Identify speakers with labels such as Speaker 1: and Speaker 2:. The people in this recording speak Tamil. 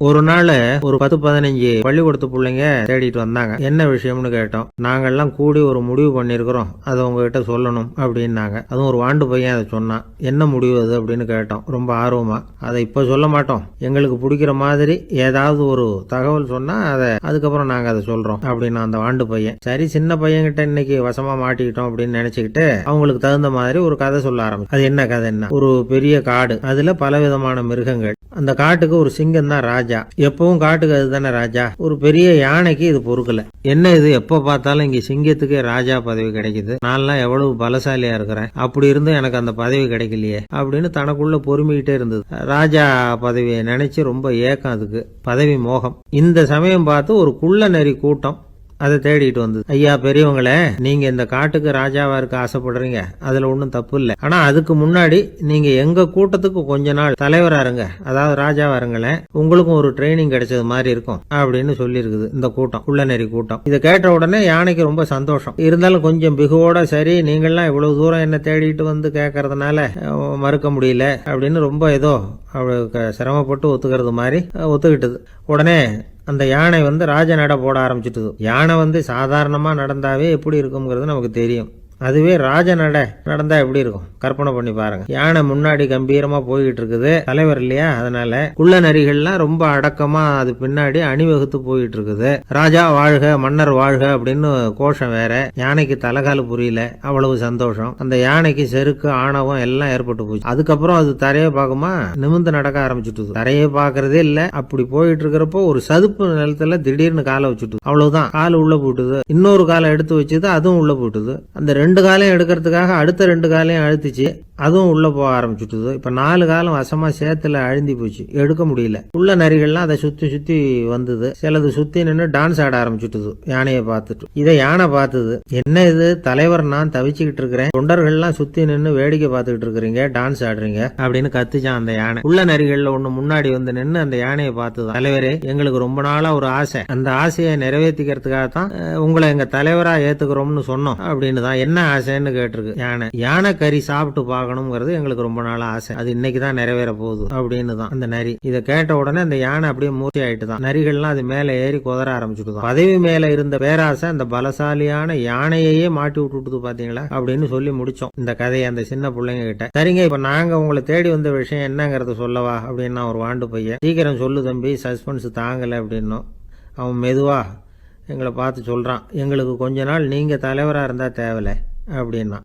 Speaker 1: ஒரு நாள் ஒரு பத்து பதினஞ்சு பள்ளிக்கூடத்து பிள்ளைங்க தேடிட்டு வந்தாங்க. என்ன விஷயம்னு கேட்டோம். நாங்கெல்லாம் கூடி ஒரு முடிவு பண்ணியிருக்கிறோம் அதை உங்ககிட்ட சொல்லணும் அப்படின்னாங்க. அதுவும் ஒரு வாண்டு பையன் அதை சொன்னான். என்ன முடிவு அது அப்படின்னு கேட்டோம். ரொம்ப ஆர்வமா. அதை இப்போ சொல்ல மாட்டோம். எங்களுக்கு பிடிக்கிற மாதிரி ஏதாவது ஒரு தகவல் சொன்னா அதை அதுக்கப்புறம் நாங்கள் அதை சொல்றோம் அப்படின்னு அந்த வாண்டு பையன். சரி சின்ன பையன்கிட்ட இன்னைக்கு வசமா மாட்டிக்கிட்டோம் அப்படின்னு நினைச்சுக்கிட்டு அவங்களுக்கு தகுந்த மாதிரி ஒரு கதை சொல்ல ஆரம்பிச்சு. அது என்ன கதை என்ன? ஒரு பெரிய காடு. அதுல பலவிதமான மிருகங்கள். அந்த காட்டுக்கு ஒரு சிங்கம் தான் ராஜா. ராஜா. எப்பவும் காட்டுக்கு அதுதானே ராஜா. ஒரு பெரிய யானைக்கு இது பொறுக்கல. என்ன இது? எப்ப பார்த்தாலும் இங்க சிங்கத்துக்கே ராஜா பதவி கிடைக்குது. நான்லாம் எவ்வளவு பலசாலியா இருக்கிறேன். அப்படி இருந்தும் எனக்கு அந்த பதவி கிடைக்கலையே. அப்படின்னு தனக்குள்ள பொறுமிக்கிட்டே இருந்தது. ராஜா பதவியை நினைச்சு ரொம்ப ஏக்கம் அதுக்கு. பதவி மோகம். இந்த சமயம் பார்த்து ஒரு குள்ள நெறி கூட்டம் அதை தேடிட்டு வந்தது. ஐயா பெரியவங்களே நீங்க இந்த காட்டுக்கு ராஜாவா இருக்க ஆசைப்படுறீங்க. அதுல ஒன்றும் தப்பு இல்லை. ஆனா அதுக்கு முன்னாடி நீங்க எங்க கூட்டத்துக்கு கொஞ்ச நாள் தலைவரா இருங்க. அதாவது ராஜாவா இருங்களேன். உங்களுக்கும் ஒரு ட்ரைனிங் கிடைச்சது மாதிரி இருக்கும் அப்படின்னு சொல்லியிருக்குது இந்த கூட்டம் உள்ளநெறி கூட்டம். இதை கேட்ட உடனே யானைக்கு ரொம்ப சந்தோஷம். இருந்தாலும் கொஞ்சம் பிகுவோட சரி நீங்கள்லாம் இவ்வளவு தூரம் என்ன தேடிட்டு வந்து கேட்கறதுனால மறுக்க முடியல அப்படின்னு ரொம்ப ஏதோ அவளுக்கு சிரமப்பட்டு ஒத்துக்கிறது மாதிரி ஒத்துக்கிட்டது. உடனே அந்த யானை வந்து ராஜ நட போட ஆரம்பிச்சிட்டுது. யானை வந்து சாதாரணமாக நடந்தாவே எப்படி இருக்குங்கிறது நமக்கு தெரியும். அதுவே ராஜ நட நடந்தா எப்படி இருக்கும்? கற்பனை பண்ணி பாருங்க. யானை முன்னாடி கம்பீரமா போய்கிட்டு இருக்குது. தலைவர் இல்லையா? அதனால குள்ள நரிகள்லாம் ரொம்ப அடக்கமா அது பின்னாடி அணிவகுத்து போயிட்டு இருக்குது. ராஜா வாழ்க மன்னர் வாழ்க அப்படின்னு கோஷம் வேற. யானைக்கு தலைகால புரியல. அவ்வளவு சந்தோஷம். அந்த யானைக்கு செருக்கு ஆணவம் எல்லாம் ஏற்பட்டு போச்சு. அதுக்கப்புறம் அது தரையை பார்க்குமா? நிமிந்து நடக்க ஆரம்பிச்சுட்டு தரையை பார்க்கறதே இல்ல. அப்படி போயிட்டு இருக்கிறப்போ ஒரு சதுப்பு நிலத்துல திடீர்னு காலை வச்சுட்டு அவ்வளவுதான். கால் உள்ள போட்டுது இன்னொரு காலை எடுத்து வச்சது அதுவும் உள்ள போட்டுது அந்த ரெண்டு காலையும் எடுக்கிறதுக்காக அடுத்த ரெண்டு காலையும் அழுத்திச்சு. அதுவும் உள்ளே போக ஆரம்பிச்சுட்டுது. இப்போ நாலு காலம் வசமாக சேத்துல அழுந்தி போச்சு. எடுக்க முடியல. உள்ள நரிகள்லாம் அதை சுற்றி சுற்றி வந்தது. சிலது சுற்றி நின்று டான்ஸ் ஆட ஆரம்பிச்சுட்டுது. யானையை பார்த்துட்டு. இதை யானை பார்த்தது? என்ன இது? தலைவர் நான் தவிச்சுக்கிட்டு இருக்கிறேன். தொண்டர்கள்லாம் சுற்றி நின்று வேடிக்கை பார்த்துக்கிட்டு இருக்கிறீங்க. டான்ஸ் ஆடுறீங்க. அப்படின்னு கத்துச்சான் அந்த யானை. உள்ள நரிகளில் ஒன்று முன்னாடி வந்து நின்று அந்த யானையை பார்த்தது. தலைவரே எங்களுக்கு ரொம்ப நாளாக ஒரு ஆசை. அந்த ஆசையை நிறைவேற்றிக்கிறதுக்காக தான் உங்களை எங்கள் தலைவராக ஏற்றுக்கிறோம்னு சொன்னோம். அப்படின்னு தான். என்ன என்ன ஆசைன்னு கேட்டிருக்கு. யானை. யானை கறி சாப்பிட்டு பார்க்கணுங்கிறது எங்களுக்கு ரொம்ப நாள் ஆசை. அது இன்னைக்கு தான் நிறைவேற போகுது அப்படின்னு தான். அந்த நரி. இதை கேட்ட உடனே அந்த யானை அப்படியே மூர்த்தி ஆயிட்டு தான் நரிகள்லாம் அது மேல ஏறி குதற ஆரம்பிச்சுட்டு பதவி மேல இருந்த பேராசை அந்த பலசாலியான யானையையே மாட்டி விட்டுட்டு பாத்தீங்களா? அப்படின்னு சொல்லி முடிச்சோம். இந்த கதையை அந்த சின்ன பிள்ளைங்க கிட்ட சரிங்க இப்ப நாங்க உங்களை தேடி வந்த விஷயம் என்னங்கறத சொல்லவா? அப்படின்னு நான் ஒரு வாண்டு பையன். சீக்கிரம் சொல்லு தம்பி சஸ்பென்ஸ் தாங்கல அப்படின்னும். அவன் மெதுவா எங்களை பார்த்து சொல்கிறான் எங்களுக்கு கொஞ்ச நாள் நீங்கள் தலைவராக இருந்தால் தேவலை அப்படின்னா.